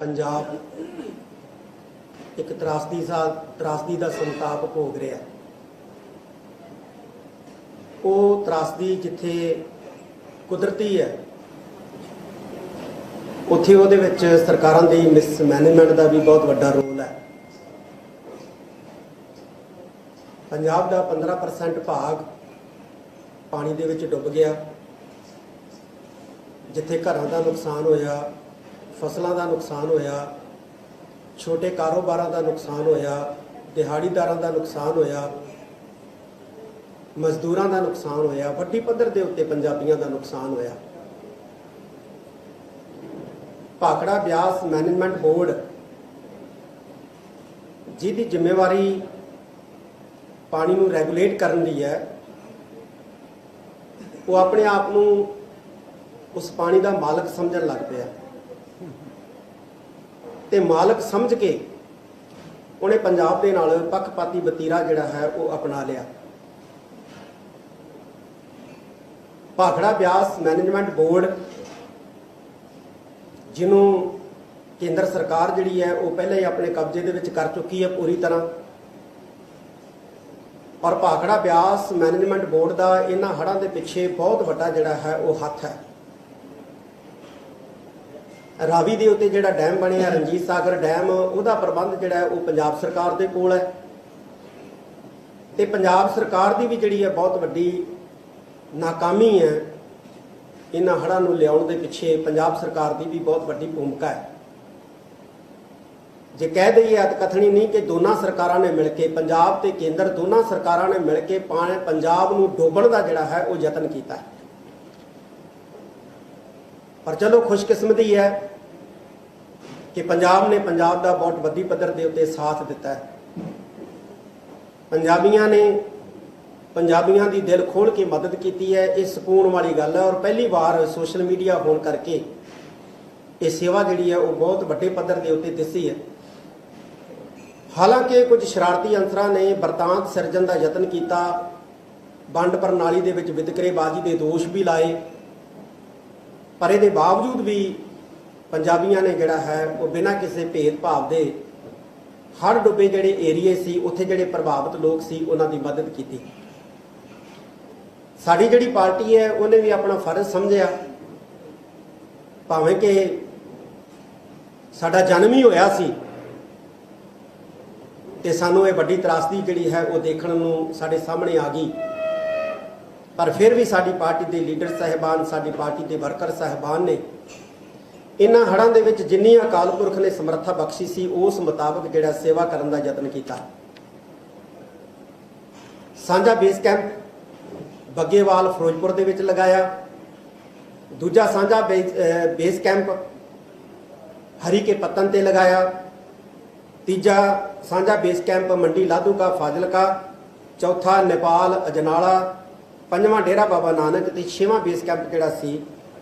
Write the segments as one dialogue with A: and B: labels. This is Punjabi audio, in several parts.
A: ਪੰਜਾਬ ਇੱਕ ਤਰਾਸਦੀ ਸਾ ਤਰਾਸਦੀ ਦਾ ਸੰਤਾਪ ਭੋਗ ਰਿਹਾ। ਉਹ ਤਰਾਸਦੀ ਜਿੱਥੇ ਕੁਦਰਤੀ ਹੈ, ਉੱਥੇ ਉਹਦੇ ਵਿੱਚ ਸਰਕਾਰਾਂ ਦੀ ਮਿਸਮੈਨੇਜਮੈਂਟ ਦਾ ਵੀ ਬਹੁਤ ਵੱਡਾ ਰੋਲ ਹੈ। ਪੰਜਾਬ ਦਾ 15% ਭਾਗ ਪਾਣੀ ਦੇ ਵਿੱਚ ਡੁੱਬ ਗਿਆ। ਜਿੱਥੇ ਘਰਾਂ ਦਾ ਨੁਕਸਾਨ ਹੋਇਆ ਫਸਲਾਂ ਦਾ ਨੁਕਸਾਨ ਹੋਇਆ, ਛੋਟੇ ਕਾਰੋਬਾਰਾਂ ਦਾ ਨੁਕਸਾਨ ਹੋਇਆ, ਦਿਹਾੜੀਦਾਰਾਂ ਦਾ ਨੁਕਸਾਨ ਹੋਇਆ, ਮਜ਼ਦੂਰਾਂ ਦਾ ਨੁਕਸਾਨ ਹੋਇਆ, ਵੱਡੀ ਪੱਧਰ ਦੇ ਉੱਤੇ ਪੰਜਾਬੀਆਂ ਦਾ ਨੁਕਸਾਨ ਹੋਇਆ। ਭਾਖੜਾ ਬਿਆਸ ਮੈਨੇਜਮੈਂਟ ਬੋਰਡ ਜਿਹਦੀ ਜ਼ਿੰਮੇਵਾਰੀ ਪਾਣੀ ਨੂੰ ਰੈਗੂਲੇਟ ਕਰਨ ਦੀ ਹੈ, ਉਹ ਆਪਣੇ ਆਪ ਨੂੰ ਉਸ ਪਾਣੀ ਦਾ ਮਾਲਕ ਸਮਝਣ ਲੱਗ ਪਿਆ। ਤੇ ਮਾਲਕ ਸਮਝ ਕੇ ਉਹਨੇ ਪੰਜਾਬ ਦੇ ਨਾਲ ਪੱਖਪਾਤੀ ਵਤੀਰਾ ਜਿਹੜਾ ਹੈ ਉਹ ਅਪਣਾ ਲਿਆ। ਭਾਖੜਾ ਬਿਆਸ ਮੈਨੇਜਮੈਂਟ ਬੋਰਡ, ਜਿਹਨੂੰ ਕੇਂਦਰ ਸਰਕਾਰ ਜਿਹੜੀ ਹੈ ਉਹ ਪਹਿਲਾਂ ਹੀ ਆਪਣੇ ਕਬਜ਼ੇ ਦੇ ਵਿੱਚ ਕਰ ਚੁੱਕੀ ਹੈ ਪੂਰੀ ਤਰ੍ਹਾਂ। ਔਰ ਭਾਖੜਾ ਬਿਆਸ ਮੈਨੇਜਮੈਂਟ ਬੋਰਡ ਦਾ ਇਹਨਾਂ ਹੜ੍ਹਾਂ ਦੇ ਪਿੱਛੇ ਬਹੁਤ ਵੱਡਾ ਜਿਹੜਾ ਹੈ ਉਹ ਹੱਥ ਹੈ। ਰਾਵੀ ਦੇ ਉੱਤੇ ਜਿਹੜਾ ਡੈਮ ਬਣਿਆ ਰਣਜੀਤ ਸਾਗਰ ਡੈਮ, ਉਹਦਾ ਪ੍ਰਬੰਧ ਜਿਹੜਾ ਉਹ ਪੰਜਾਬ ਸਰਕਾਰ ਦੇ ਕੋਲ ਹੈ। ਤੇ ਪੰਜਾਬ ਸਰਕਾਰ ਦੀ ਵੀ ਜਿਹੜੀ ਹੈ, ਬਹੁਤ ਵੱਡੀ ਨਾਕਾਮੀ ਹੈ। ਇਹਨਾਂ ਹੜ੍ਹਾਂ ਨੂੰ ਲਿਆਉਣ ਦੇ ਪਿੱਛੇ ਪੰਜਾਬ ਸਰਕਾਰ ਦੀ ਵੀ ਬਹੁਤ ਵੱਡੀ ਭੂਮਿਕਾ ਹੈ। ਜੇ ਕਹਿ ਦਈਏ ਅਤ ਕਥਨੀ ਨਹੀਂ ਕਿ ਦੋਨਾਂ ਸਰਕਾਰਾਂ ਨੇ ਮਿਲ ਕੇ, ਪੰਜਾਬ ਤੇ ਕੇਂਦਰ ਦੋਨਾਂ ਸਰਕਾਰਾਂ ਨੇ ਮਿਲ ਕੇ ਪਾਣੀ ਪੰਜਾਬ ਨੂੰ ਡੋਬਣ ਦਾ ਜਿਹੜਾ ਹੈ, ਉਹ ਯਤਨ ਕੀਤਾ ਹੈ। ਪਰ ਚਲੋ ਖੁਸ਼ਕਿਸਮਤੀ ਹੈ ਕਿ ਪੰਜਾਬ ਨੇ ਪੰਜਾਬ ਦਾ ਬਹੁਤ ਵੱਡੀ ਪੱਧਰ ਦੇ ਉੱਤੇ ਸਾਥ ਦਿੱਤਾ ਹੈ। ਪੰਜਾਬੀਆਂ ਨੇ ਪੰਜਾਬੀਆਂ ਦੀ ਦਿਲ ਖੋਲ ਕੇ ਮਦਦ ਕੀਤੀ ਹੈ, ਇਹ ਸਕੂਨ ਵਾਲੀ ਗੱਲ ਹੈ ਔਰ ਪਹਿਲੀ ਵਾਰ ਸੋਸ਼ਲ ਮੀਡੀਆ ਹੋਣ ਕਰਕੇ ਇਹ ਸੇਵਾ ਜਿਹੜੀ ਹੈ ਉਹ ਬਹੁਤ ਵੱਡੇ ਪੱਧਰ ਦੇ ਉੱਤੇ ਦਿੱਸੀ ਹੈ। ਹਾਲਾਂਕਿ ਕੁਝ ਸ਼ਰਾਰਤੀ ਅੰਸਰਾਂ ਨੇ ਵਰਤਾਂਤ ਸਿਰਜਣ ਦਾ ਯਤਨ ਕੀਤਾ, ਵੰਡ ਪ੍ਰਣਾਲੀ ਦੇ ਵਿੱਚ ਵਿਤਕਰੇਬਾਜ਼ੀ ਦੇ ਦੋਸ਼ ਵੀ ਲਾਏ ਪਰ ਇਹਦੇ ਬਾਵਜੂਦ ਵੀ ਪੰਜਾਬੀਆਂ ਨੇ ਜਿਹੜਾ ਹੈ, ਉਹ ਬਿਨਾਂ ਕਿਸੇ ਭੇਦਭਾਵ ਦੇ ਹਰ ਡੁੱਬੇ ਜਿਹੜੇ ਏਰੀਏ ਸੀ, ਉੱਥੇ ਜਿਹੜੇ ਪ੍ਰਭਾਵਿਤ ਲੋਕ ਸੀ, ਉਹਨਾਂ ਦੀ ਮਦਦ ਕੀਤੀ। ਸਾਡੀ ਜਿਹੜੀ ਪਾਰਟੀ ਹੈ, ਉਹਨੇ ਵੀ ਆਪਣਾ ਫਰਜ਼ ਸਮਝਿਆ। ਭਾਵੇਂ ਕਿ ਸਾਡਾ ਜਨਮ ਹੀ ਹੋਇਆ ਸੀ ਤੇ ਸਾਨੂੰ ਇਹ ਵੱਡੀ ਤਰਾਸਦੀ ਜਿਹੜੀ ਹੈ, ਉਹ ਦੇਖਣ ਨੂੰ ਸਾਡੇ ਸਾਹਮਣੇ ਆ ਗਈ। ਪਰ ਫਿਰ ਵੀ ਸਾਡੀ ਪਾਰਟੀ ਦੇ ਲੀਡਰ ਸਾਹਿਬਾਨ, ਸਾਡੀ ਪਾਰਟੀ ਦੇ ਵਰਕਰ ਸਾਹਿਬਾਨ ਨੇ ਇਹਨਾਂ ਹੜ੍ਹਾਂ ਦੇ ਵਿੱਚ ਜਿੰਨੀ ਅਕਾਲ ਪੁਰਖ ਨੇ ਸਮਰੱਥਾ ਬਖਸ਼ੀ ਸੀ, ਉਸ ਮੁਤਾਬਕ ਜਿਹੜਾ ਸੇਵਾ ਕਰਨ ਦਾ ਯਤਨ ਕੀਤਾ। ਸਾਂਝਾ ਬੇਸ ਕੈਂਪ ਬੱਗੇਵਾਲ ਫਿਰੋਜ਼ਪੁਰ ਦੇ ਵਿੱਚ ਲਗਾਇਆ। ਦੂਜਾ ਸਾਂਝਾ base- base camp Harike Pattan ਤੇ ਲਗਾਇਆ। ਤੀਜਾ ਸਾਂਝਾ ਬੇਸ ਕੈਂਪ ਮੰਡੀ ਲਾਧੂਕਾ ਫਾਜ਼ਿਲਕਾ। ਚੌਥਾ ਨੇਪਾਲ, ਅਜਨਾਲਾ। ਪੰਜਵਾਂ ਡੇਰਾ ਬਾਬਾ ਨਾਨਕ ਤੇ ਛੇਵਾਂ ਬੇਸ ਕੈਂਪ ਜਿਹੜਾ ਸੀ,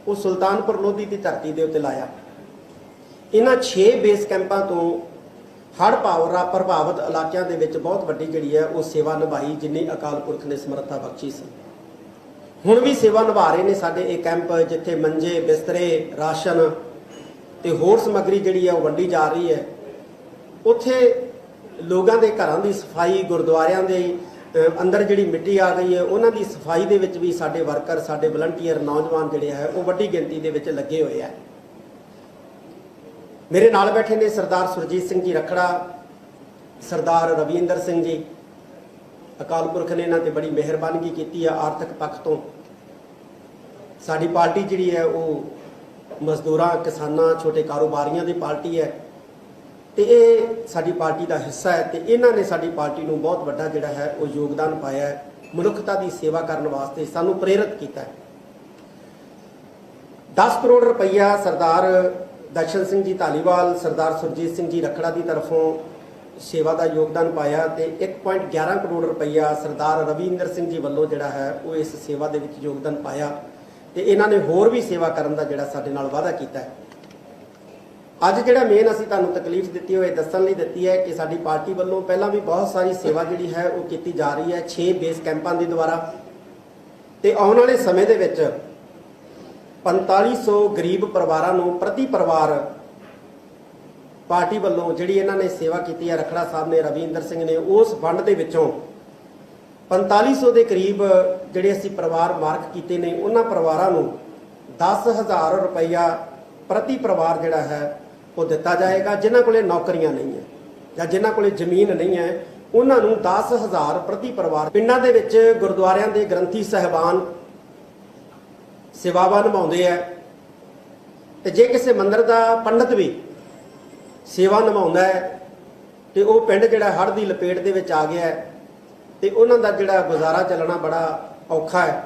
A: ਉਹ ਸੁਲਤਾਨਪੁਰ ਲੋਧੀ ਦੀ ਧਰਤੀ ਦੇ ਉੱਤੇ ਲਾਇਆ। ਇਹਨਾਂ 6 ਬੇਸ ਕੈਂਪਾਂ ਤੋਂ ਹੜ੍ਹ ਪਾਵਰਾ ਪ੍ਰਭਾਵਿਤ ਇਲਾਕਿਆਂ ਦੇ ਵਿੱਚ ਬਹੁਤ ਵੱਡੀ ਜਿਹੜੀ ਹੈ, ਉਹ ਸੇਵਾ ਨਿਭਾਈ ਜਿੰਨੀ ਅਕਾਲ ਪੁਰਖ ਨੇ ਸਮਰੱਥਾ ਬਖਸ਼ੀ ਸੀ। ਹੁਣ ਵੀ ਸੇਵਾ ਨਿਭਾ ਰਹੇ ਨੇ ਸਾਡੇ ਇਹ ਕੈਂਪ, ਜਿੱਥੇ ਮੰਜੇ, ਬਿਸਤਰੇ, ਰਾਸ਼ਨ ਤੇ ਹੋਰ ਸਮੱਗਰੀ ਜਿਹੜੀ ਹੈ, ਉਹ ਵੰਡੀ ਜਾ ਰਹੀ ਹੈ। ਉੱਥੇ ਲੋਕਾਂ ਦੇ ਘਰਾਂ ਦੀ ਸਫ਼ਾਈ, ਗੁਰਦੁਆਰਿਆਂ ਦੇ ਅੰਦਰ ਜਿਹੜੀ ਮਿੱਟੀ ਆ ਗਈ ਹੈ, ਉਹਨਾਂ ਦੀ ਸਫ਼ਾਈ ਦੇ ਵਿੱਚ ਵੀ ਸਾਡੇ ਵਰਕਰ, ਸਾਡੇ ਵਲੰਟੀਅਰ ਨੌਜਵਾਨ ਜਿਹੜੇ ਹੈ, ਉਹ ਵੱਡੀ ਗਿਣਤੀ ਦੇ ਵਿੱਚ ਲੱਗੇ ਹੋਏ ਆ ਮੇਰੇ ਨਾਲ ਬੈਠੇ ਨੇ ਸਰਦਾਰ ਸੁਰਜੀਤ ਸਿੰਘ ਜੀ ਰਖੜਾ, ਸਰਦਾਰ ਰਵਿੰਦਰ ਸਿੰਘ ਜੀ। ਅਕਾਲ ਪੁਰਖ ਨੇ ਇਹਨਾਂ ਤੇ ਬੜੀ ਮਿਹਰਬਾਨੀ ਕੀਤੀ ਹੈ ਆਰਥਿਕ ਪੱਖ ਤੋਂ। ਸਾਡੀ ਪਾਰਟੀ ਜਿਹੜੀ ਹੈ, ਉਹ ਮਜ਼ਦੂਰਾਂ, ਕਿਸਾਨਾਂ, ਛੋਟੇ ਕਾਰੋਬਾਰੀਆਂ ਦੀ ਪਾਰਟੀ ਹੈ। ਤੇ ਇਹ ਸਾਡੀ ਪਾਰਟੀ ਦਾ ਹਿੱਸਾ ਹੈ ਤੇ ਇਹਨਾਂ ਨੇ ਸਾਡੀ ਪਾਰਟੀ ਨੂੰ ਬਹੁਤ ਵੱਡਾ ਜਿਹੜਾ ਹੈ ਉਹ ਯੋਗਦਾਨ ਪਾਇਆ ਹੈ, ਮਨੁੱਖਤਾ ਦੀ ਸੇਵਾ ਕਰਨ ਵਾਸਤੇ ਸਾਨੂੰ ਪ੍ਰੇਰਿਤ ਕੀਤਾ ਹੈ। 10 ਕਰੋੜ ਰੁਪਈਆ ਸਰਦਾਰ ਦਰਸ਼ਨ ਸਿੰਘ ਜੀ ਧਾਲੀਵਾਲ, ਸਰਦਾਰ ਸੁਰਜੀਤ ਸਿੰਘ ਜੀ ਰਖੜਾ ਦੀ ਤਰਫੋਂ ਸੇਵਾ ਦਾ ਯੋਗਦਾਨ ਪਾਇਆ ਤੇ 1.11 ਕਰੋੜ ਰੁਪਈਆ ਸਰਦਾਰ ਰਵਿੰਦਰ ਸਿੰਘ ਜੀ ਵੱਲੋਂ ਜਿਹੜਾ ਹੈ ਉਹ ਇਸ ਸੇਵਾ ਦੇ ਵਿੱਚ ਯੋਗਦਾਨ ਪਾਇਆ ਤੇ ਇਹਨਾਂ ਨੇ ਹੋਰ ਵੀ ਸੇਵਾ ਕਰਨ ਦਾ ਜਿਹੜਾ ਸਾਡੇ ਨਾਲ ਵਾਅਦਾ ਕੀਤਾ ਹੈ। ਅੱਜ ਜਿਹੜਾ ਮੇਨ ਅਸੀਂ ਤੁਹਾਨੂੰ ਤਕਲੀਫ ਦਿੱਤੀ ਹੋਏ ਦੱਸਣ ਲਈ ਦਿੱਤੀ ਹੈ ਕਿ ਸਾਡੀ ਪਾਰਟੀ ਵੱਲੋਂ ਪਹਿਲਾਂ ਵੀ ਬਹੁਤ ਸਾਰੀ ਸੇਵਾ ਜਿਹੜੀ ਹੈ ਉਹ ਕੀਤੀ ਜਾ ਰਹੀ ਹੈ 6 ਬੇਸ ਕੈਂਪਾਂ ਦੇ ਦੁਆਰਾ। ਤੇ ਆਉਣ ਵਾਲੇ ਸਮੇਂ ਦੇ ਵਿੱਚ 4500 ਗਰੀਬ ਪਰਿਵਾਰਾਂ ਨੂੰ ਪ੍ਰਤੀ ਪਰਿਵਾਰ ਪਾਰਟੀ ਵੱਲੋਂ ਜਿਹੜੀ ਇਹਨਾਂ ਨੇ ਸੇਵਾ ਕੀਤੀ ਹੈ, ਰਖੜਾ ਸਾਹਿਬ ਨੇ, ਰਵਿੰਦਰ ਸਿੰਘ ਨੇ, ਉਸ ਫੰਡ ਦੇ ਵਿੱਚੋਂ 4500 ਦੇ ਕਰੀਬ ਜਿਹੜੇ ਅਸੀਂ ਪਰਿਵਾਰ ਮਾਰਕ ਕੀਤੇ ਨੇ, ਉਹਨਾਂ ਪਰਿਵਾਰਾਂ ਨੂੰ 10000 ਰੁਪਈਆ ਪ੍ਰਤੀ ਪਰਿਵਾਰ ਜਿਹੜਾ ਹੈ ਉਹ ਦਿੱਤਾ ਜਾਏਗਾ, ਜਿਨ੍ਹਾਂ ਕੋਲੇ ਨੌਕਰੀਆਂ ਨਹੀਂ ਹੈ ਜਾਂ ਜਿਨ੍ਹਾਂ ਕੋਲੇ ਜ਼ਮੀਨ ਨਹੀਂ ਹੈ, ਉਹਨਾਂ ਨੂੰ 10000 ਪ੍ਰਤੀ ਪਰਿਵਾਰ, ਪਿੰਡਾਂ ਦੇ ਵਿੱਚ ਗੁਰਦੁਆਰਿਆਂ ਦੇ ਗ੍ਰੰਥੀ ਸਹਿਬਾਨ ਸੇਵਾਵਾਂ ਨਿਭਾਉਂਦੇ ਆ। ਤੇ ਜੇ ਕਿਸੇ ਮੰਦਰ ਦਾ ਪੰਡਤ ਵੀ ਸੇਵਾ ਨਿਭਾਉਂਦਾ ਹੈ, ਤੇ ਉਹ ਪਿੰਡ ਜਿਹੜਾ ਹੜ੍ਹ ਦੀ ਲਪੇਟ ਦੇ ਵਿੱਚ ਆ ਗਿਆ ਹੈ, ਤੇ ਉਹਨਾਂ ਦਾ ਜਿਹੜਾ ਗੁਜ਼ਾਰਾ ਚੱਲਣਾ ਬੜਾ ਔਖਾ ਹੈ।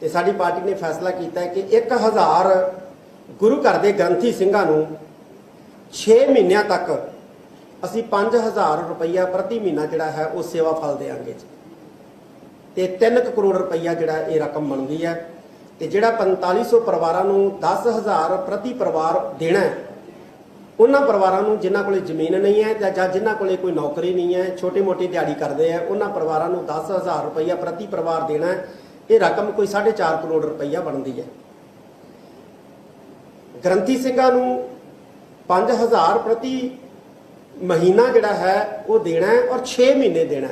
A: ਤੇ ਸਾਡੀ ਪਾਰਟੀ ਨੇ ਫੈਸਲਾ ਕੀਤਾ ਹੈ ਕਿ 1000 ਗੁਰੂ ਘਰ ਦੇ ਗ੍ਰੰਥੀ ਸਿੰਘਾਂ ਨੂੰ 6 ਮਹੀਨਿਆਂ ਤੱਕ ਅਸੀਂ 5000 ਰੁਪਈਆ ਪ੍ਰਤੀ ਮਹੀਨਾ ਜਿਹੜਾ ਹੈ ਉਹ ਸੇਵਾ ਫਲ ਦੇਵਾਂਗੇ ਜੀ। ਤੇ 3 ਕਰੋੜ ਰੁਪਈਆ ਜਿਹੜਾ ਇਹ ਰਕਮ ਬਣਦੀ ਹੈ। ਤੇ ਜਿਹੜਾ 4500 ਪਰਿਵਾਰਾਂ ਨੂੰ 10000 ਪ੍ਰਤੀ ਪਰਿਵਾਰ ਦੇਣਾ ਹੈ, ਉਹਨਾਂ ਪਰਿਵਾਰਾਂ ਨੂੰ ਜਿਨ੍ਹਾਂ ਕੋਲੇ ਜ਼ਮੀਨ ਨਹੀਂ ਹੈ ਜਾਂ ਜਿਨ੍ਹਾਂ ਕੋਲੇ ਕੋਈ ਨੌਕਰੀ ਨਹੀਂ ਹੈ, ਛੋਟੀ-ਮੋਟੀ ਦਿਹਾੜੀ ਕਰਦੇ ਆ ਉਹਨਾਂ ਪਰਿਵਾਰਾਂ ਨੂੰ 10000 ਰੁਪਈਆ ਪ੍ਰਤੀ ਪਰਿਵਾਰ ਦੇਣਾ ਹੈ। ਇਹ ਰਕਮ ਕੋਈ 4.5 ਕਰੋੜ ਰੁਪਈਆ ਬਣਦੀ ਹੈ। ਗ੍ਰੰਥੀ ਸਿੰਘਾਂ ਨੂੰ 5000 ਪ੍ਰਤੀ ਮਹੀਨਾ ਜਿਹੜਾ ਹੈ, ਉਹ ਦੇਣਾ ਹੈ ਔਰ 6 ਮਹੀਨੇ ਦੇਣਾ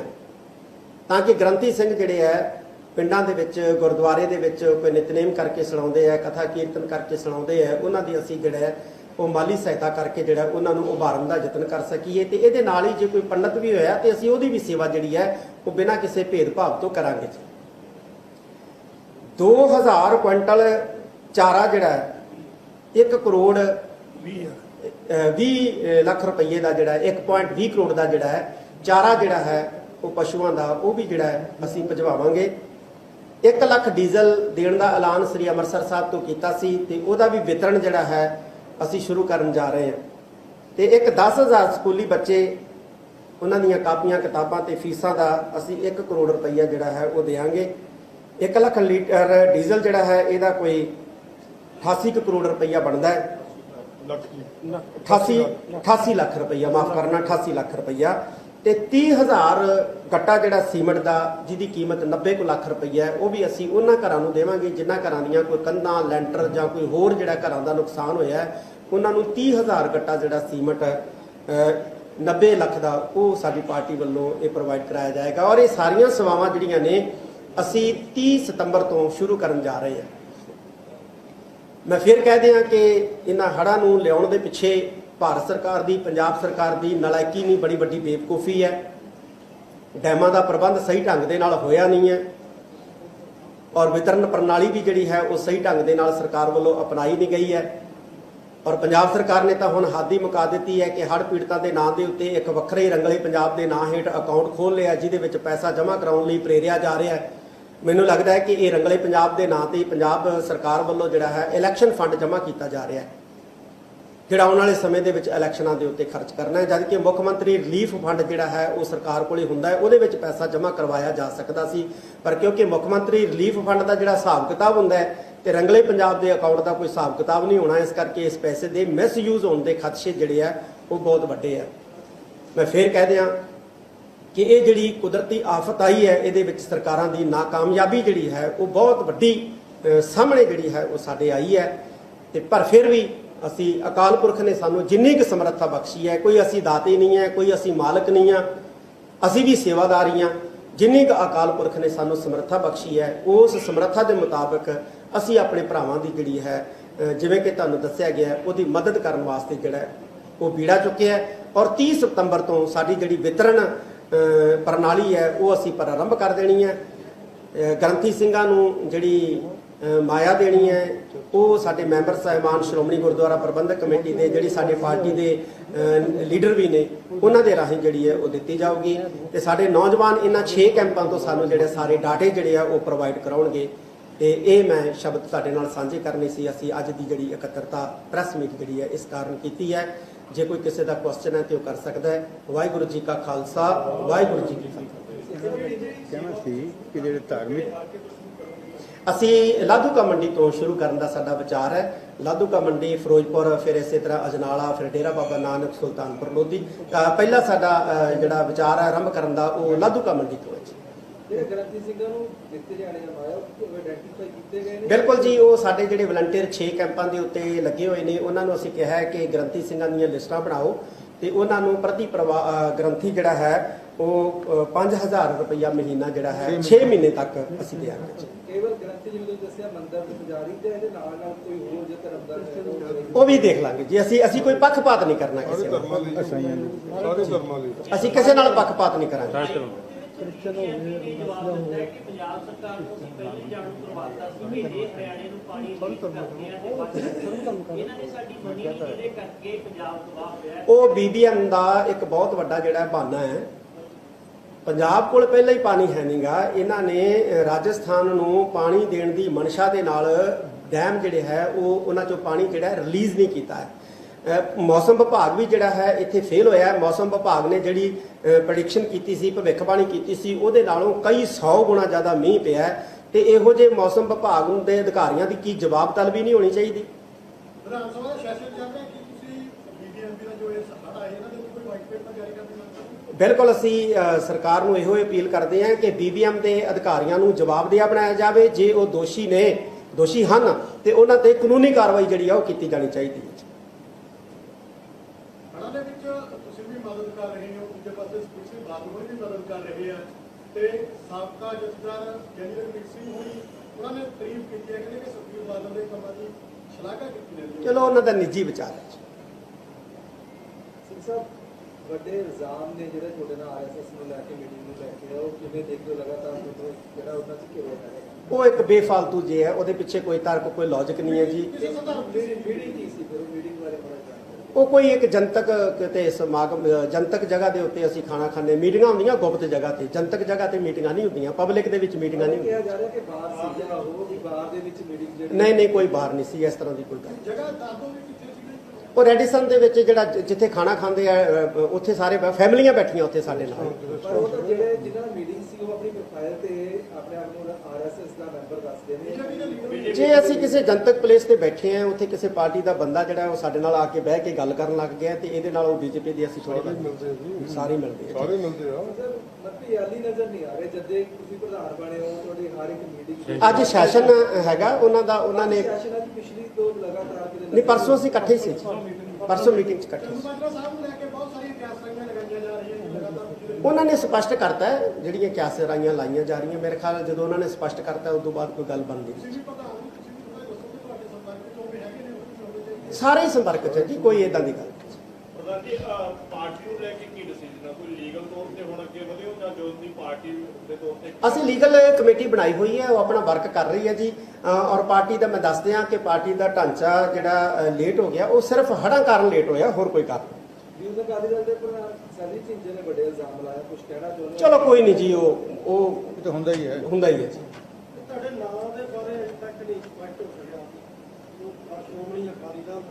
A: ਤਾਂ ਕਿ ਗ੍ਰੰਥੀ ਸਿੰਘ ਜਿਹੜੇ ਹੈ, ਪਿੰਡਾਂ ਦੇ ਵਿੱਚ, ਗੁਰਦੁਆਰੇ ਦੇ ਵਿੱਚ ਕੋਈ ਨਿਤਨੇਮ ਕਰਕੇ ਸੁਣਾਉਂਦੇ ਆ ਕਥਾ ਕੀਰਤਨ ਕਰਕੇ ਸੁਣਾਉਂਦੇ ਆ ਉਹਨਾਂ ਦੀ ਅਸੀਂ ਜਿਹੜਾ ਉਹ ਮਾਲੀ ਸਹਾਇਤਾ ਕਰਕੇ ਜਿਹੜਾ ਉਹਨਾਂ ਨੂੰ ਉਭਾਰਨ ਦਾ ਯਤਨ ਕਰ ਸਕੀਏ। ਤੇ ਇਹਦੇ ਨਾਲ ਹੀ ਜੇ ਕੋਈ ਪੰਡਤ ਵੀ ਹੋਇਆ, ਤੇ ਅਸੀਂ ਉਹਦੀ ਵੀ ਸੇਵਾ ਜਿਹੜੀ ਹੈ, ਉਹ ਬਿਨਾਂ ਕਿਸੇ ਭੇਦਭਾਵ ਤੋਂ ਕਰਾਂਗੇ ਜੀ। 2000 ਕੁਇੰਟਲ ਚਾਰਾ ਜਿਹੜਾ ਹੈ 1 ਕਰੋੜ 20 ਲੱਖ ਰੁਪਏ ਦਾ ਜਿਹੜਾ 1.20 ਕਰੋੜ ਦਾ ਜਿਹੜਾ ਹੈ, ਚਾਰਾ ਜਿਹੜਾ ਹੈ, ਉਹ ਪਸ਼ੂਆਂ ਦਾ, ਉਹ ਵੀ ਜਿਹੜਾ ਹੈ, ਅਸੀਂ ਭਜਵਾਵਾਂਗੇ। 1 ਲੱਖ ਡੀਜ਼ਲ ਦੇਣ ਦਾ ਐਲਾਨ ਸ੍ਰੀ ਅੰਮ੍ਰਿਤਸਰ ਸਾਹਿਬ ਤੋਂ ਕੀਤਾ ਸੀ ਤੇ ਉਹਦਾ ਵੀ ਵਿਤਰਨ ਜਿਹੜਾ ਹੈ, ਅਸੀਂ ਸ਼ੁਰੂ ਕਰਨ ਜਾ ਰਹੇ ਹਾਂ। ਤੇ ਇੱਕ 10000 ਸਕੂਲੀ ਬੱਚੇ, ਉਹਨਾਂ ਦੀਆਂ ਕਾਪੀਆਂ, ਕਿਤਾਬਾਂ ਤੇ ਫੀਸਾਂ ਦਾ ਅਸੀਂ 1 ਕਰੋੜ ਰੁਪਈਆ ਜਿਹੜਾ ਹੈ, ਉਹ ਦੇਵਾਂਗੇ। 1 ਲੱਖ ਲੀਟਰ ਡੀਜ਼ਲ ਜਿਹੜਾ ਹੈ, ਇਹਦਾ ਕੋਈ 88 ਕੁ ਕਰੋੜ ਰੁਪਈਆ ਬਣਦਾ ਹੈ। 88 88 ਲੱਖ ਰੁਪਈਆ ਮਾਫ ਕਰਨਾ 88 ਲੱਖ ਰੁਪਈਆ। ਤੇ 30000 ਗੱਟਾ ਜਿਹੜਾ ਸੀਮੈਂਟ ਦਾ ਜਿਹਦੀ ਕੀਮਤ 90 ਕੁ ਲੱਖ ਰੁਪਈਆ ਉਹ ਵੀ ਅਸੀਂ ਉਹਨਾਂ ਘਰਾਂ ਨੂੰ ਦੇਵਾਂਗੇ ਜਿਨ੍ਹਾਂ ਘਰਾਂ ਦੀਆਂ ਕੋਈ ਕੰਧਾਂ ਲੈਂਟਰ ਜਾਂ ਕੋਈ ਹੋਰ ਜਿਹੜਾ ਘਰਾਂ ਦਾ ਨੁਕਸਾਨ ਹੋਇਆ ਹੈ, ਉਹਨਾਂ ਨੂੰ 30000 ਗੱਟਾ ਜਿਹੜਾ ਸੀਮੈਂਟ ਅਹ, 90 ਲੱਖ ਦਾ ਉਹ ਸਾਡੀ ਪਾਰਟੀ ਵੱਲੋਂ ਇਹ ਪ੍ਰੋਵਾਈਡ ਕਰਾਇਆ ਜਾਏਗਾ। ਔਰ ਇਹ ਸਾਰੀਆਂ ਸੇਵਾਵਾਂ ਜਿਹੜੀਆਂ ਨੇ ਅਸੀਂ 30 ਸਤੰਬਰ ਤੋਂ ਸ਼ੁਰੂ ਕਰਨ ਜਾ ਰਹੇ ਹਾਂ। ਮੈਂ ਫਿਰ ਕਹਿ ਦਿਆਂ ਕਿ ਇਹਨਾਂ ਹੜ੍ਹਾਂ ਨੂੰ ਲਿਆਉਣ ਦੇ ਪਿੱਛੇ ਭਾਰਤ ਸਰਕਾਰ ਦੀ, ਪੰਜਾਬ ਸਰਕਾਰ ਦੀ ਨਲਾਇਕੀ ਨਹੀਂ, ਬੜੀ ਵੱਡੀ ਬੇਵਕੂਫੀ ਹੈ। ਡੈਮਾਂ ਦਾ ਪ੍ਰਬੰਧ ਸਹੀ ਢੰਗ ਦੇ ਨਾਲ ਹੋਇਆ ਨਹੀਂ ਹੈ ਔਰ ਵਿਤਰਨ ਪ੍ਰਣਾਲੀ ਵੀ ਜਿਹੜੀ ਹੈ ਉਹ ਸਹੀ ਢੰਗ ਦੇ ਨਾਲ ਸਰਕਾਰ ਵੱਲੋਂ ਅਪਣਾਈ ਨਹੀਂ ਗਈ ਹੈ। ਔਰ ਪੰਜਾਬ ਸਰਕਾਰ ਨੇ ਤਾਂ ਹੁਣ ਹੱਦ ਹੀ ਮੁਕਾ ਦਿੱਤੀ ਹੈ ਕਿ ਹੜ੍ਹ ਪੀੜਤਾਂ ਦੇ ਨਾਂ ਦੇ ਉੱਤੇ ਇੱਕ ਵੱਖਰੇ ਰੰਗਲੇ ਪੰਜਾਬ ਦੇ ਨਾਂ ਹੇਠ ਅਕਾਊਂਟ ਖੋਲ ਲਿਆ, ਜਿਹਦੇ ਵਿੱਚ ਪੈਸਾ ਜਮ੍ਹਾਂ ਕਰਾਉਣ ਲਈ ਪ੍ਰੇਰਿਆ ਜਾ ਰਿਹਾ ਹੈ। ਮੈਨੂੰ ਲੱਗਦਾ ਹੈ ਕਿ ਇਹ ਰੰਗਲੇ ਪੰਜਾਬ ਦੇ ਨਾਂ ਤੇ ਪੰਜਾਬ ਸਰਕਾਰ ਵੱਲੋਂ ਜਿਹੜਾ ਹੈ ਇਲੈਕਸ਼ਨ ਫੰਡ ਜਮ੍ਹਾਂ ਕੀਤਾ ਜਾ ਰਿਹਾ ਹੈ। ਜਿਹੜਾ ਆਉਣ ਵਾਲੇ ਸਮੇਂ ਦੇ ਵਿੱਚ ਇਲੈਕਸ਼ਨਾਂ ਦੇ ਉੱਤੇ ਖਰਚ ਕਰਨਾ ਹੈ, ਜਦਕਿ ਮੁੱਖ ਮੰਤਰੀ ਰਿਲੀਫ ਫੰਡ ਜਿਹੜਾ ਹੈ ਉਹ ਸਰਕਾਰ ਕੋਲੇ ਹੁੰਦਾ ਹੈ, ਉਹਦੇ ਵਿੱਚ ਪੈਸਾ ਜਮ੍ਹਾਂ ਕਰਵਾਇਆ ਜਾ ਸਕਦਾ ਸੀ। ਪਰ ਕਿਉਂਕਿ ਮੁੱਖ ਮੰਤਰੀ ਰਿਲੀਫ ਫੰਡ ਦਾ ਜਿਹੜਾ ਹਿਸਾਬ ਕਿਤਾਬ ਹੁੰਦਾ ਹੈ ਤੇ ਰੰਗਲੇ ਪੰਜਾਬ ਦੇ ਅਕਾਊਂਟ ਦਾ ਕੋਈ ਹਿਸਾਬ ਕਿਤਾਬ ਨਹੀਂ ਹੋਣਾ, ਇਸ ਕਰਕੇ ਇਸ ਪੈਸੇ ਦੇ ਮਿਸਯੂਜ਼ ਹੋਣ ਦੇ ਖਦਸ਼ੇ ਜਿਹੜੇ ਆ ਉਹ ਬਹੁਤ ਵੱਡੇ ਆ ਮੈਂ ਫੇਰ ਕਹਿ ਦਿਆਂ ਕਿ ਇਹ ਜਿਹੜੀ ਕੁਦਰਤੀ ਆਫਤ ਆਈ ਹੈ, ਇਹਦੇ ਵਿੱਚ ਸਰਕਾਰਾਂ ਦੀ ਨਾਕਾਮਯਾਬੀ ਜਿਹੜੀ ਹੈ, ਉਹ ਬਹੁਤ ਵੱਡੀ ਸਾਹਮਣੇ ਜਿਹੜੀ ਹੈ, ਉਹ ਸਾਡੇ ਆਈ ਹੈ। ਤੇ ਪਰ ਫਿਰ ਵੀ ਅਸੀਂ ਅਕਾਲ ਪੁਰਖ ਨੇ ਸਾਨੂੰ ਜਿੰਨੀ ਕੁ ਸਮਰੱਥਾ ਬਖਸ਼ੀ ਹੈ, ਕੋਈ ਅਸੀਂ ਦਾਤੇ ਨਹੀਂ ਹੈ, ਕੋਈ ਅਸੀਂ ਮਾਲਕ ਨਹੀਂ ਆ ਅਸੀਂ ਵੀ ਸੇਵਾਦਾਰ ਹਾਂ ਜਿੰਨੀ ਕੁ ਅਕਾਲ ਪੁਰਖ ਨੇ ਸਾਨੂੰ ਸਮਰੱਥਾ ਬਖਸ਼ੀ ਹੈ, ਉਸ ਸਮਰੱਥਾ ਦੇ ਮੁਤਾਬਕ ਅਸੀਂ ਆਪਣੇ ਭਰਾਵਾਂ ਦੀ ਜਿਹੜੀ ਹੈ ਜਿਵੇਂ ਕਿ ਤੁਹਾਨੂੰ ਦੱਸਿਆ ਗਿਆ, ਉਹਦੀ ਮਦਦ ਕਰਨ ਵਾਸਤੇ ਜਿਹੜਾ ਉਹ ਬੀੜਾ ਚੁੱਕਿਆ ਔਰ 30 ਸਤੰਬਰ ਤੋਂ ਸਾਡੀ ਜਿਹੜੀ ਵਿਤਰਨ ਪ੍ਰਣਾਲੀ ਹੈ, ਉਹ ਅਸੀਂ ਪ੍ਰਾਰੰਭ ਕਰ ਦੇਣੀ ਹੈ। ਗ੍ਰੰਥੀ ਸਿੰਘਾਂ ਨੂੰ ਜਿਹੜੀ ਮਾਇਆ ਦੇਣੀ ਹੈ, ਉਹ ਸਾਡੇ ਮੈਂਬਰ ਸਾਹਿਬਾਨ ਸ਼੍ਰੋਮਣੀ ਗੁਰਦੁਆਰਾ ਪ੍ਰਬੰਧਕ ਕਮੇਟੀ ਦੇ, ਜਿਹੜੀ ਸਾਡੇ ਪਾਰਟੀ ਦੇ ਲੀਡਰ ਵੀ ਨੇ, ਉਹਨਾਂ ਦੇ ਰਾਹੀਂ ਜਿਹੜੀ ਹੈ, ਉਹ ਦਿੱਤੀ ਜਾਊਗੀ। ਤੇ ਸਾਡੇ ਨੌਜਵਾਨ ਇਹਨਾਂ 6 ਕੈਂਪਾਂ ਤੋਂ ਸਾਨੂੰ ਜਿਹੜੇ ਸਾਰੇ ਡਾਟੇ ਜਿਹੜੇ ਆ, ਉਹ ਪ੍ਰੋਵਾਈਡ ਕਰਾਉਣਗੇ। ਤੇ ਇਹ ਮੈਂ ਸ਼ਬਦ ਤੁਹਾਡੇ ਨਾਲ ਸਾਂਝੇ ਕਰਨੇ ਸੀ, ਅਸੀਂ ਅੱਜ ਦੀ ਜਿਹੜੀ ਇਕੱਤਰਤਾ ਪ੍ਰੈਸ ਮੀਟ ਜਿਹੜੀ ਹੈ, ਇਸ ਕਾਰਨ ਕੀਤੀ ਹੈ। ਜੇ ਕੋਈ ਕਿਸੇ ਦਾ ਕੁਐਸਚਨ ਹੈ ਤੇ ਉਹ ਕਰ ਸਕਦਾ ਹੈ। ਵਾਹਿਗੁਰੂ ਜੀ ਕਾ ਖਾਲਸਾ, ਵਾਹਿਗੁਰੂ ਜੀ ਕੀ ਫਤਿਹ।
B: ਕਹਿਣਾ ਸੀ ਕਿ ਜਿਹੜੇ ਧਾਰਮਿਕ
A: ਅਸੀਂ ਲਾਧੂਕਾ ਮੰਡੀ ਤੋਂ ਸ਼ੁਰੂ ਕਰਨ ਦਾ ਸਾਡਾ ਵਿਚਾਰ ਹੈ। ਲਾਧੂਕਾ ਮੰਡੀ, ਫਿਰੋਜ਼ਪੁਰ, ਫਿਰ ਇਸੇ ਤਰ੍ਹਾਂ ਅਜਨਾਲਾ, ਫਿਰ ਡੇਰਾ ਬਾਬਾ ਨਾਨਕ, ਸੁਲਤਾਨਪੁਰ ਲੋਧੀ। ਅਹ ਪਹਿਲਾ ਸਾਡਾ ਜਿਹੜਾ ਵਿਚਾਰ ਹੈ ਆਰੰਭ ਕਰਨ ਦਾ, ਉਹ ਲਾਧੂਕਾ ਮੰਡੀ ਤੋਂ ਹੈ ਬਿਲਕੁਲ ਜੀ ਉਹ ਸਾਡੇ ਜਿਹੜੇ ਵਲੰਟੀਅਰ 6 ਕੈਂਪਾਂ ਦੇ ਉੱਤੇ ਲੱਗੇ ਹੋਏ ਨੇ ਉਹਨਾਂ ਨੂੰ ਅਸੀਂ ਕਿਹਾ ਹੈ ਕਿ ਗ੍ਰੰਥੀ ਸਿੰਘਾਂ ਦੀਆਂ ਲਿਸਟਾਂ ਬਣਾਓ ਤੇ ਉਹਨਾਂ ਨੂੰ ਪ੍ਰਤੀ ਗ੍ਰੰਥੀ ਜਿਹੜਾ ਹੈ ਉਹ ਅ, 5000 ਰੁਪਇਆ ਮਹੀਨਾ ਜਿਹੜਾ ਹੈ 6 ਮਹੀਨੇ। ਤੱਕ ਅਸੀਂ ਦਿਆਂਗੇ ਜੀ
C: ਕੇਵਲ ਗ੍ਰੰਥੀ ਜਿਵੇਂ ਤੁਸੀਂ ਦੱਸਿਆ ਮੰਦਰ ਦੇ ਪੁਜਾਰੀ ਤੇ ਇਹਦੇ ਨਾਲ ਨਾਲ ਕੋਈ ਹੋਰ ਜੇ ਧਰਮ ਦਾ
A: ਉਹ ਵੀ ਦੇਖ ਲਾਂਗੇ ਜੀ ਅਸੀਂ ਅਸੀਂ ਕੋਈ ਪੱਖਪਾਤ ਨਹੀਂ ਕਰਨਾ ਕਿਸੇ ਨਾਲ।
D: ਸਾਰੇ ਧਰਮਾਂ ਲਈ।
A: ਅਸੀਂ ਕਿਸੇ ਨਾਲ ਪੱਖਪਾਤ ਨਹੀਂ ਕਰਾਂਗੇ।
E: ਜਵਾਬ ਦਿੱਤਾ ਹੈ ਕਿ ਪੰਜਾਬ ਸਰਕਾਰ ਨੂੰ ਅਸੀਂ ਪਹਿਲੇ ਜਾਣੂ ਕਰਵਾਤਾ ਸੀ ਕਿ ਇਹ ਹਰਿਆਣੇ ਨੂੰ ਪਾਣੀ ਲੀਕ ਕਰਦੇ ਆ ਤੇ ਬਚ ਇਹਨਾਂ ਨੇ ਸਾਡੀ ਮੰਨੀ ਨਹੀਂ ਜਿਹਦੇ ਕਰਕੇ ਪੰਜਾਬ ਤਬਾਹ ਹੋਇਆ। ਹੈ।
A: ਉਹ ਬੀਬੀਐਮ ਦਾ ਇੱਕ ਬਹੁਤ ਵੱਡਾ ਜਿਹੜਾ ਬਹਾਨਾ ਹੈ। ਪੰਜਾਬ ਕੋਲ ਪਹਿਲਾਂ ਹੀ ਪਾਣੀ ਹੈ ਨਹੀਂਗਾ ਇਹਨਾਂ ਨੇ ਰਾਜਸਥਾਨ ਨੂੰ ਪਾਣੀ ਦੇਣ ਦੀ ਮਨਸ਼ਾ ਦੇ ਨਾਲ ਡੈਮ ਜਿਹੜੇ ਹੈ ਉਹ ਉਹਨਾਂ ਚੋਂ ਪਾਣੀ ਜਿਹੜਾ ਰਿਲੀਜ਼ ਨਹੀਂ ਕੀਤਾ ਹੈ। ਮੌਸਮ ਵਿਭਾਗ ਵੀ ਜਿਹੜਾ ਹੈ ਇੱਥੇ ਫੇਲ ਹੋਇਆ ਹੈ। ਮੌਸਮ ਵਿਭਾਗ ਨੇ ਜਿਹੜੀ ਪ੍ਰੈਡਿਕਸ਼ਨ ਕੀਤੀ ਸੀ ਭਵਿੱਖਬਾਣੀ ਕੀਤੀ ਸੀ ਉਹਦੇ ਨਾਲੋਂ ਕਈ 100 ਗੁਣਾ ਜ਼ਿਆਦਾ ਮੀਂਹ ਪਿਆ ਹੈ। ਤੇ ਇਹੋ ਜਿਹੇ ਮੌਸਮ ਵਿਭਾਗ ਦੇ ਅਧਿਕਾਰੀਆਂ ਦੀ ਕੀ ਜਵਾਬ ਤਲਬੀ ਨਹੀਂ ਹੋਣੀ ਚਾਹੀਦੀ?
F: ਵਿਧਾਨ ਸਭਾ ਦਾ ਸੈਸ਼ਨ ਚੱਲ ਰਿਹਾ ਕਿ ਤੁਸੀਂ ਬੀਬੀਐਮਪੀ ਦਾ ਜੋ ਇਹ ਹੜ੍ਹ ਆਏ ਇਹਨਾਂ ਦੇ ਉੱਤੇ ਕੋਈ ਵਾਈਟ ਪੇਪਰ ਜਾਰੀ ਕਰਨ ਦੀ ਮੰਗ ਕਰਦੇ ਹੋ?
A: ਬਿਲਕੁਲ ਅਸੀਂ ਸਰਕਾਰ ਨੂੰ ਇਹੋ ਅਪੀਲ ਕਰਦੇ ਹਾਂ ਕਿ ਬੀਬੀਐਮ ਦੇ ਅਧਿਕਾਰੀਆਂ ਨੂੰ ਜਵਾਬਦੇਹ ਬਣਾਇਆ ਜਾਵੇ। ਜੇ ਉਹ ਦੋਸ਼ੀ ਨੇ ਦੋਸ਼ੀ ਹਨ ਤੇ ਉਹਨਾਂ ਤੇ ਕਾਨੂੰਨੀ ਕਾਰਵਾਈ ਜਿਹੜੀ ਆ ਉਹ ਕੀਤੀ ਜਾਣੀ ਚਾਹੀਦੀ ਹੈ
F: ਹੜ੍ਹਾਂ ਦੇ ਵਿੱਚ ਤੁਸੀਂ ਵੀ ਮਦਦ ਕਰ ਰਹੇ ਹੋ ਦੂਜੇ ਪਾਸੇ ਸਿੰਘ ਬਾਦਲ ਵੀ ਮਦਦ ਕਰ ਰਹੇ ਆ। ਤੇ ਸਾਬਕਾ ਜਥੇਦਾਰ ਜਨਰਲ ਸਿੰਘ ਹੋਣੀ ਉਹਨਾਂ ਨੇ ਤਾਰੀਫ ਕੀਤੀ ਹੈ ਕਹਿੰਦੇ ਕਿ ਸੁਖਬੀਰ ਬਾਦਲ ਦੇ ਕੰਮਾਂ ਦੀ ਸ਼ਲਾਘਾ ਕੀਤੀ ਹੈ।
A: ਚਲੋ ਉਹਨਾਂ ਦਾ ਨਿੱਜੀ ਵਿਚਾਰ ਹੈ।
C: ਸਿੰਘ ਸਾਹਿਬ ਵੱਡੇ ਇਲਜ਼ਾਮ ਨੇ ਜਿਹੜੇ ਤੁਹਾਡੇ ਨਾਲ ਆਰਐਸਐਸ ਨੂੰ ਲੈ ਕੇ ਮੀਟਿੰਗ ਨੂੰ ਲੈ ਕੇ ਉਹ ਕਿਵੇਂ ਦੇਖਦੇ ਲਗਾਤਾਰ ਜਿਹੜਾ ਉਹਨਾਂ ਚ ਘਿਰੋ ਹੈ
A: ਉਹ ਇੱਕ ਬੇਫਾਲਤੂ ਜੇ ਹੈ ਉਹਦੇ ਪਿੱਛੇ ਕੋਈ ਤਰਕ ਕੋਈ ਲੌਜੀਕ ਨਹੀਂ ਹੈ ਜੀ।
C: ਉਹ
A: ਕੋਈ ਇੱਕ ਜਨਤਕ ਕਿਤੇ ਸਮਾਗਮ ਜਨਤਕ ਜਗ੍ਹਾ ਦੇ ਉੱਤੇ ਅਸੀਂ ਖਾਣਾ ਖਾਂਦੇ ਮੀਟਿੰਗਾਂ ਹੁੰਦੀਆਂ ਗੁਪਤ ਜਗ੍ਹਾ ਤੇ ਜਨਤਕ ਜਗ੍ਹਾ ਤੇ ਮੀਟਿੰਗਾਂ ਨਹੀਂ ਹੁੰਦੀਆਂ ਪਬਲਿਕ ਦੇ ਵਿੱਚ ਮੀਟਿੰਗਾਂ ਨਹੀਂ
C: ਕਿਹਾ
A: ਹੁੰਦੀਆਂ
C: ਜਾ ਰਿਹਾ ਕਿ ਬਾਹਰ ਸੀ ਜਾਂ ਉਹ ਵੀ ਬਾਹਰ ਦੇ ਵਿੱਚ ਮੀਟਿੰਗ ਜਿਹੜੀ
A: ਨਹੀਂ ਨਹੀਂ ਕੋਈ ਬਾਹਰ ਨਹੀਂ ਸੀ ਇਸ ਤਰ੍ਹਾਂ ਦੀ ਕੋਈ ਗੱਲ
F: ਜਗ੍ਹਾ ਦੱਸ ਵੀ ਕਿੱਥੇ
A: ਉਹ ਰੈਡੀਸਨ ਦੇ ਵਿੱਚ ਜਿਹੜਾ ਜ- ਜਿੱਥੇ ਖਾਣਾ ਖਾਂਦੇ ਆ ਉੱਥੇ ਸਾਰੇ ਫੈਮਲੀਆਂ ਬੈਠੀਆਂ ਉੱਥੇ ਸਾਡੇ ਨਾਲ।
C: ਪਰ ਉਹ ਜਿਹੜੇ ਜਿਨ੍ਹਾਂ ਨਾਲ ਮੀਟਿੰਗ ਸੀ ਉਹ ਆਪਣੀ ਪ੍ਰੋਫਾਈਲ ਤੇ ਆਪਣੇ ਆਪ ਨੂੰ ਆਰਐਸਐਸ ਦਾ ਮੈਂਬਰ ਦੱਸਦੇ ਨੇ।
A: ਜੇ ਅਸੀਂ ਕਿਸੇ ਜਨਤਕ ਪਲੇਸ ਤੇ ਬੈਠੇ ਆ ਉੱਥੇ ਕਿਸੇ ਪਾਰਟੀ ਦਾ ਬੰਦਾ ਜਿਹੜਾ ਉਹ ਸਾਡੇ ਨਾਲ ਆ ਕੇ ਬਹਿ ਕੇ ਗੱਲ ਕਰਨ ਲੱਗ ਗਿਆ ਤੇ ਇਹਦੇ ਨਾਲ ਉਹ ਬੀਜੇਪੀ ਦੀ ਅਸੀਂ ਥੋੜੀ
D: ਸਾਰੇ ਮਿਲਦੇ ਆ
A: ਸਾਰੇ ਮਿਲਦੇ ਆ।
D: ਸਾਰੇ ਮਿਲਦੇ ਆ।
C: ਸਰ ਮੱਤੀ ਆਲੀ ਨਜ਼ਰ ਨਹੀਂ ਆ ਰਹੇ ਜਦੇ ਤੁਸੀਂ ਪ੍ਰਧਾਨ ਬਣੇ ਹੋ ਤੁਹਾਡੀ ਹਰ ਇੱਕ
A: ਅੱਜ ਸੈਸ਼ਨ ਹੈਗਾ, ਉਹਨਾਂ ਦਾ ਉਹਨਾਂ ਨੇ
C: ਪਿਛਲੀ ਤੋਂ ਲਗਾਤਾਰ
A: ਨਹੀਂ, ਪਰਸੋਂ ਅਸੀਂ ਇਕੱਠੇ ਹੀ ਸੀ ਜੀ। ਪਰਸੋਂ ਮੀਟਿੰਗ 'ਚ ਇਕੱਠੇ ਸੀ। ਉਹਨਾਂ ਨੇ ਸਪਸ਼ਟ ਕਰਤਾ ਹੈ, ਜਿਹੜੀਆਂ ਕਿਆਸਰਾਈਆਂ ਲਾਈਆਂ ਜਾ ਰਹੀਆਂ, ਮੇਰੇ ਖਿਆਲ ਜਦੋਂ ਉਹਨਾਂ ਨੇ ਸਪਸ਼ਟ ਕਰਤਾ ਉਸ ਤੋਂ ਬਾਅਦ ਕੋਈ ਗੱਲ ਬਣਦੀ
F: ਤੁਸੀਂ
A: ਸਾਰੇ ਹੀ ਸੰਪਰਕ 'ਚ ਹੈ ਜੀ, ਕੋਈ ਇਦਾਂ ਦੀ ਗੱਲ ਨਹੀਂ।
G: ਪ੍ਰਧਾਨ ਜੀ ਅਹ ਪਾਰਟੀ ਨੂੰ ਲੈ ਕੇ ਕੀ ਡਿਸੀਜਨ ਆ? ਕੋਈ ਲੀਗਲ ਤੌਰ ਤੇ ਹੁਣ ਅੱਗੇ ਵਧੇ ਜਾਂ ਜੋ ਦੀ ਪਾਰਟੀ ਦੇ ਤੌਰ ਤੇ
A: ਅਸੀਂ ਲੀਗਲ ਕਮੇਟੀ ਬਣਾਈ ਹੋਈ ਹੈ ਉਹ ਆਪਣਾ ਵਰਕ ਕਰ ਰਹੀ ਹੈ ਜੀ। ਔਰ ਪਾਰਟੀ ਦਾ ਮੈਂ ਦੱਸ ਦਿਆਂ ਕਿ ਪਾਰਟੀ ਦਾ ਢਾਂਚਾ ਜਿਹੜਾ ਲੇਟ ਹੋ ਗਿਆ ਉਹ ਸਿਰਫ ਹੜ੍ਹਾਂ ਕਾਰਨ ਲੇਟ ਹੋਇਆ ਹੋਰ ਕੋਈ ਕਾਰਨ? ਚਲੋ ਕੋਈ ਨਹੀਂ ਜੀ ਉਹ ਉਹ
B: ਤਾਂ ਹੁੰਦਾ ਹੀ ਹੈ।
A: ਹੁੰਦਾ ਹੀ ਹੈ ਜੀ।
F: ਤੁਹਾਡੇ ਨਾਂ ਦੇ ਬਾਰੇ ਅਜੇ ਤੱਕ ਨਹੀਂ ਸਪਸ਼ਟ ਹੋ ਸਕਿਆ। ਉਹ ਸ਼੍ਰੋਮਣੀ ਅਕਾਲੀ ਦਲ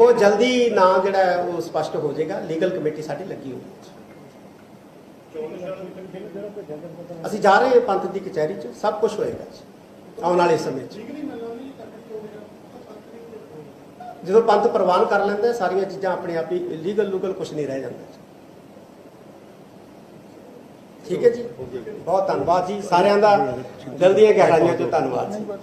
A: ਉਹ ਜਲਦੀ ਨਾਂ ਜਿਹੜਾ ਉਹ ਸਪਸ਼ਟ ਹੋ ਜਾਏਗਾ। ਲੀਗਲ ਕਮੇਟੀ ਸਾਡੀ ਲੱਗੀ ਹੋਈ ਹੈ। ਅਸੀਂ ਜਾ ਰਹੇ ਹਾਂ ਪੰਥ ਦੀ ਕਚਹਿਰੀ 'ਚ, ਸਭ ਕੁਝ ਹੋਏਗਾ ਜੀ, ਆਉਣ ਵਾਲੇ ਸਮੇਂ 'ਚ। ਜਦੋਂ ਪੰਥ ਪ੍ਰਵਾਨ ਕਰ ਲੈਂਦਾ, ਸਾਰੀਆਂ ਚੀਜ਼ਾਂ ਆਪਣੇ ਆਪ ਹੀ ਲੀਗਲ ਲੂਗਲ ਕੁਝ ਨਹੀਂ ਰਹਿ ਜਾਂਦਾ ਠੀਕ ਹੈ ਜੀ? ਬਹੁਤ ਧੰਨਵਾਦ ਜੀ, ਸਾਰਿਆਂ ਦਾ ਦਿਲ ਦੀਆਂ ਗਹਿਰਾਈਆਂ ਤੋਂ ਧੰਨਵਾਦ ਜੀ।